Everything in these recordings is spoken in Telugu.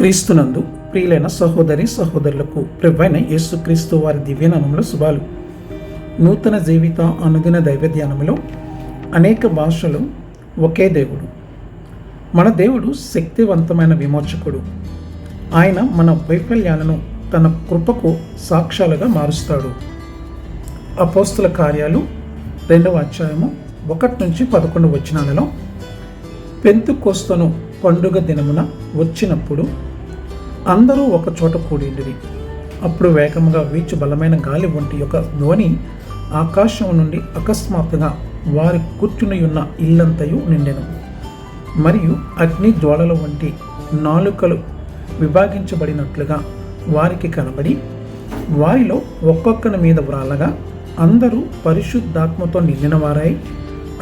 క్రీస్తునందు ప్రియులైన సహోదరి సహోదరులకు ప్రభువైన యేసుక్రీస్తు వారి దివ్యనామంలో శుభాలు. నూతన జీవిత అనుదిన దైవ ధ్యానములో అనేక భాషలు ఒకే దేవుడు. మన దేవుడు శక్తివంతమైన విమోచకుడు. ఆయన మన వైఫల్యాలను తన కృపకు సాక్ష్యాలుగా మారుస్తాడు. అపోస్తుల కార్యాలు రెండవ అధ్యాయము ఒకటి నుంచి పదకొండు వచనాలలో పెంతుకోస్తను పండుగ దినమున వచ్చినప్పుడు అందరూ ఒక చోట కూడిండిరి. అప్పుడు వేగముగా వీచు బలమైన గాలి వంటి యొక్క ధ్వని ఆకాశం నుండి అకస్మాత్తుగా వారి కూర్చుని ఉన్న ఇల్లంతయు నిండెను. మరియు అగ్ని జ్వాలల వంటి నాలుకలు విభాగించబడినట్లుగా వారికి కనబడి వారిలో ఒక్కొక్కని మీద వ్రాలగా అందరూ పరిశుద్ధాత్మతో నిండిన వారై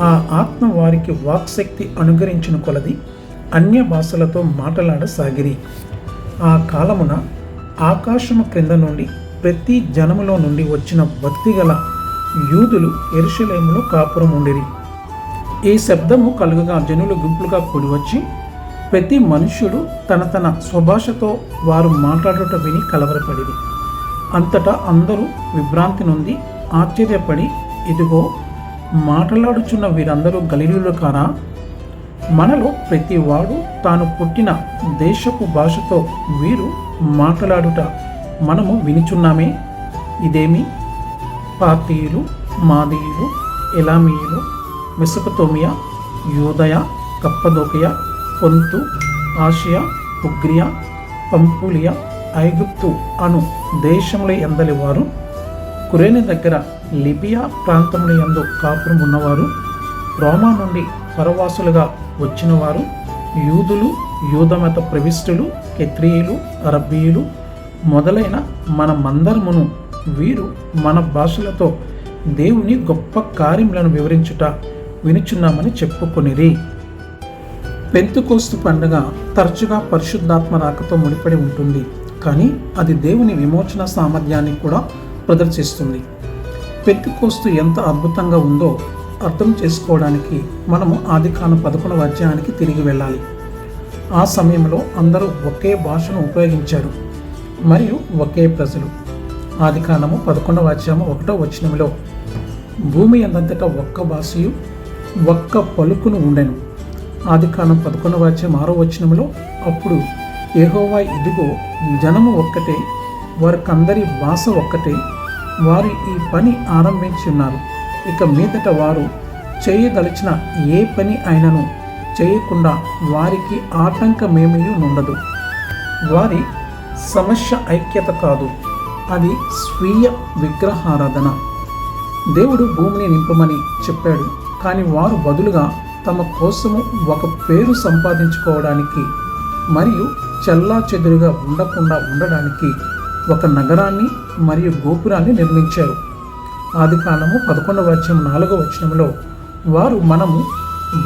ఆ ఆత్మ వారికి వాక్శక్తి అనుగ్రహించిన కొలది అన్య భాషలతో మాట్లాడసాగిరి. ఆ కాలమున ఆకాశము క్రింద నుండి ప్రతి జనములో నుండి వచ్చిన భక్తిగల యూదులు ఎరుషలేములో కాపురం ఉండిరి. ఈ శబ్దము కలుగగా జనులు గుంపులుగా కూడివచ్చి ప్రతి మనుష్యుడు తన తన స్వభాషతో వారు మాట్లాడుట విని కలవరపడిరి. అంతటా అందరూ విభ్రాంతి నుండి ఆశ్చర్యపడి ఇదిగో మాట్లాడుచున్న వీరందరూ గలీలు కారా? మనలో ప్రతి వాడు తాను పుట్టిన దేశపు భాషతో వీరు మాట్లాడుట మనము వినిచున్నామే. ఇదేమి? పాతీయులు మాదీయులు ఎలామీయులు మెసపతోమియా యూదయ కప్పదోకయ పొంతు ఆసియా ఉగ్రియా పంపులియా ఐగుప్తు అను దేశముల ఎందలి వారు కురేని దగ్గర లిబియా ప్రాంతముల యందు కాపురం ఉన్నవారు రోమా నుండి పరవాసులుగా వచ్చిన వారు యూదులు యూదమత ప్రవిష్టులు కెత్రియులు అరబ్బీయులు మొదలైన మన మందరమును వీరు మన భాషలతో దేవుని గొప్ప కార్యములను వివరించుట వినుచున్నామని చెప్పుకొనిరి. పెంతుకోస్తు పండుగ తరచుగా పరిశుద్ధాత్మ రాకతో ముడిపడి ఉంటుంది కానీ అది దేవుని విమోచన సామర్థ్యాన్ని కూడా ప్రదర్శిస్తుంది. పెంతుకోస్తు ఎంత అద్భుతంగా ఉందో అర్థం చేసుకోవడానికి మనము ఆదికాను పదకొండవ అధ్యాయానికి తిరిగి వెళ్ళాలి. ఆ సమయంలో అందరూ ఒకే భాషను ఉపయోగించారు. మరియు ఒకే ప్రజలు. ఆదికాండము పదకొండవ అధ్యాయము ఒకటో వచనంలో భూమి అందంతటా ఒక్క భాషయు ఒక్క పలుకును ఉండెను. ఆదికాండం పదకొండవ అధ్యాయం ఆరో వచనంలో అప్పుడు ఏహోవా ఇదిగో జనము ఒక్కటే వారికందరి భాష ఒక్కటే వారు ఈ పని ఆరంభించి ఉన్నారు. ఇక మీదట వారు చేయదలిచిన ఏ పని అయినను చేయకుండా వారికి ఆటంకమేమీ ఉండదు వారి సమస్య ఐక్యత కాదు. అది స్వీయ విగ్రహారాధన. దేవుడు భూమిని నింపమని చెప్పాడు. కానీ వారు బదులుగా తమ కోసము ఒక పేరు సంపాదించుకోవడానికి మరియు చెల్లా చెదురుగా ఉండకుండా ఉండడానికి ఒక నగరాన్ని మరియు గోపురాన్ని నిర్మించారు. ఆది కాలము పదకొండవ అధ్యాయం నాలుగవ వచనంలో వారు మనము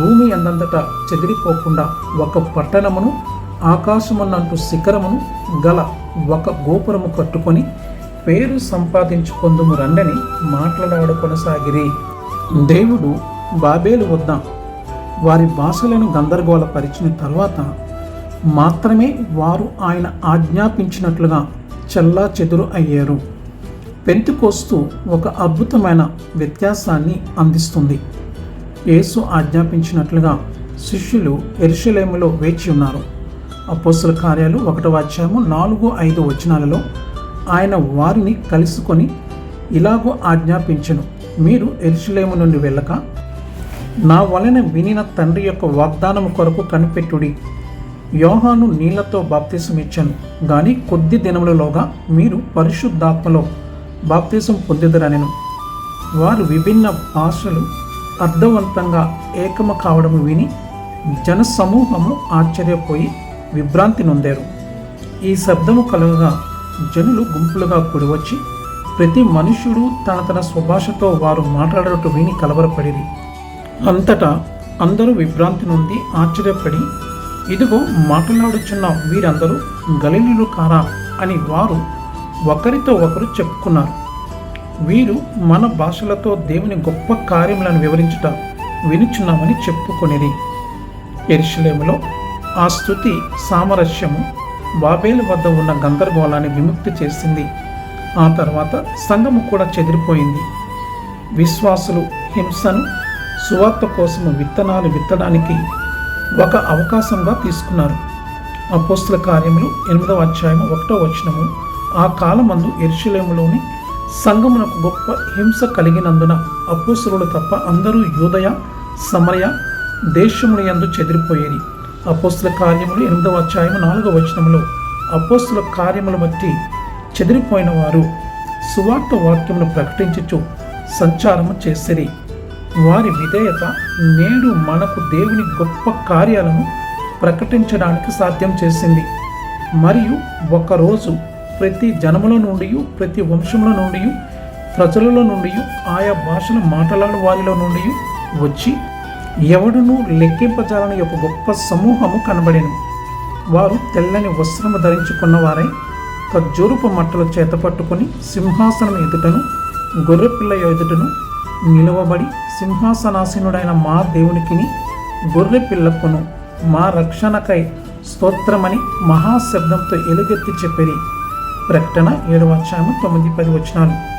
భూమి అందంతటా చెదిరిపోకుండా ఒక పట్టణమును ఆకాశమున్నంటు శిఖరమును గల ఒక గోపురము కట్టుకొని పేరు సంపాదించుకొందుము రండని మాట్లాడాడు కొనసాగిరి. దేవుడు బాబేలు వద్ద వారి భాషలను గందరగోళపరిచిన తర్వాత మాత్రమే వారు ఆయన ఆజ్ఞాపించినట్లుగా చెల్లా చెదురు అయ్యారు. పెంతుకోస్తు ఒక అద్భుతమైన వ్యత్యాసాన్ని అందిస్తుంది. యేసు ఆజ్ఞాపించినట్లుగా శిష్యులు ఎరుషలేములో వేచి ఉన్నారు. అపోస్తుల కార్యాలు ఒకటవ అధ్యాయము నాలుగు ఐదు వచనాలలో ఆయన వారిని కలుసుకొని ఇలాగో ఆజ్ఞాపించను మీరు ఎరుషలేము నుండి వెళ్ళక నా వలన వినిన తండ్రి యొక్క వాగ్దానము కొరకు కనిపెట్టుడి. యోహాను నీళ్ళతో బాప్తీసం ఇచ్చాను కానీ కొద్ది దినములలోగా మీరు పరిశుద్ధాత్మలో బాప్తీసం పొందిదరనెను వారు విభిన్న భాషలు అర్థవంతంగా ఏకము కావడము విని జనసమూహము ఆశ్చర్యపోయి విభ్రాంతి నొందారు. ఈ శబ్దము కలగగా జనులు గుంపులుగా కూడివచ్చి ప్రతి మనుష్యుడు తన తన స్వభాషతో వారు మాట్లాడటం విని కలవరపడిరి. అంతటా అందరూ విభ్రాంతి నుండి ఆశ్చర్యపడి ఇదిగో మాట్లాడుచున్న వీరందరూ గలీలు కారా అని వారు ఒకరితో ఒకరు చెప్పుకున్నారు. వీరు మన భాషలతో దేవుని గొప్ప కార్యములను వివరించుట వినుచున్నామని చెప్పుకునేది ఎరుషలేములో ఆ స్థుతి సామరస్యము బాబేలు వద్ద ఉన్న గందరగోళాన్ని విముక్తి చేసింది. ఆ తర్వాత సంఘము కూడా చెదిరిపోయింది. విశ్వాసులు హింసను సువార్త కోసము విత్తనాలు విత్తడానికి ఒక అవకాశంగా తీసుకున్నారు. అపోస్తుల కార్యములు ఎనిమిదవ అధ్యాయము ఒకటో వచనము ఆ కాలమందు ఎరుషులేములోని సంఘమునకు గొప్ప హింస కలిగినందున అపోస్తులు తప్ప అందరూ యూదయ సమరయ దేశముని యందు చెదిరిపోయేది. అపోస్తుల కార్యములు ఎనిమిదవ అధ్యాయం నాలుగవ వచనంలో అపోస్తుల కార్యములు బట్టి చెదిరిపోయిన వారు సువార్త వాక్యమును ప్రకటించుచు సంచారము చేసిరి. వారి విధేయత నేడు మనకు దేవుని గొప్ప కార్యాలను ప్రకటించడానికి సాధ్యం చేసింది. మరియు ఒకరోజు ప్రతి జనముల నుండి ప్రతి వంశముల నుండి ప్రజలలో నుండి ఆయా భాషలు మాట్లాడు వారిలో నుండి వచ్చి ఎవడును లెక్కింపజాలని ఒక గొప్ప సమూహము కనబడెను. వారు తెల్లని వస్త్రము ధరించుకున్న వారై ఖర్జూరపు మట్టలు చేత పట్టుకుని సింహాసనం ఎదుటను గొర్రెపిల్ల ఎదుటను నిలువబడి సింహాసనాసీనుడైన మా దేవునికిని గొర్రె పిల్లకును. మా రక్షణకై స్తోత్రమని మహాశబ్దంతో ఎలుగెత్తి చెప్పిరి. ప్రకటన ఏడవ అధ్యాయము తొమ్మిది పది వచ్చినాను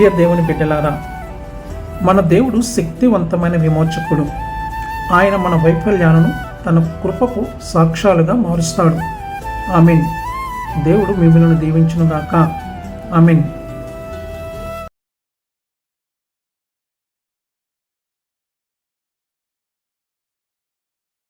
ఏ దేవుని బిడ్డలారా మన దేవుడు శక్తివంతమైన విమోచకుడు. ఆయన మన వైఫల్యాలను తన కృపకు సాక్ష్యాలుగా మారుస్తాడు. ఆమెన్. దేవుడు మిమ్మల్ని దీవించునుగాక. ఆమెన్.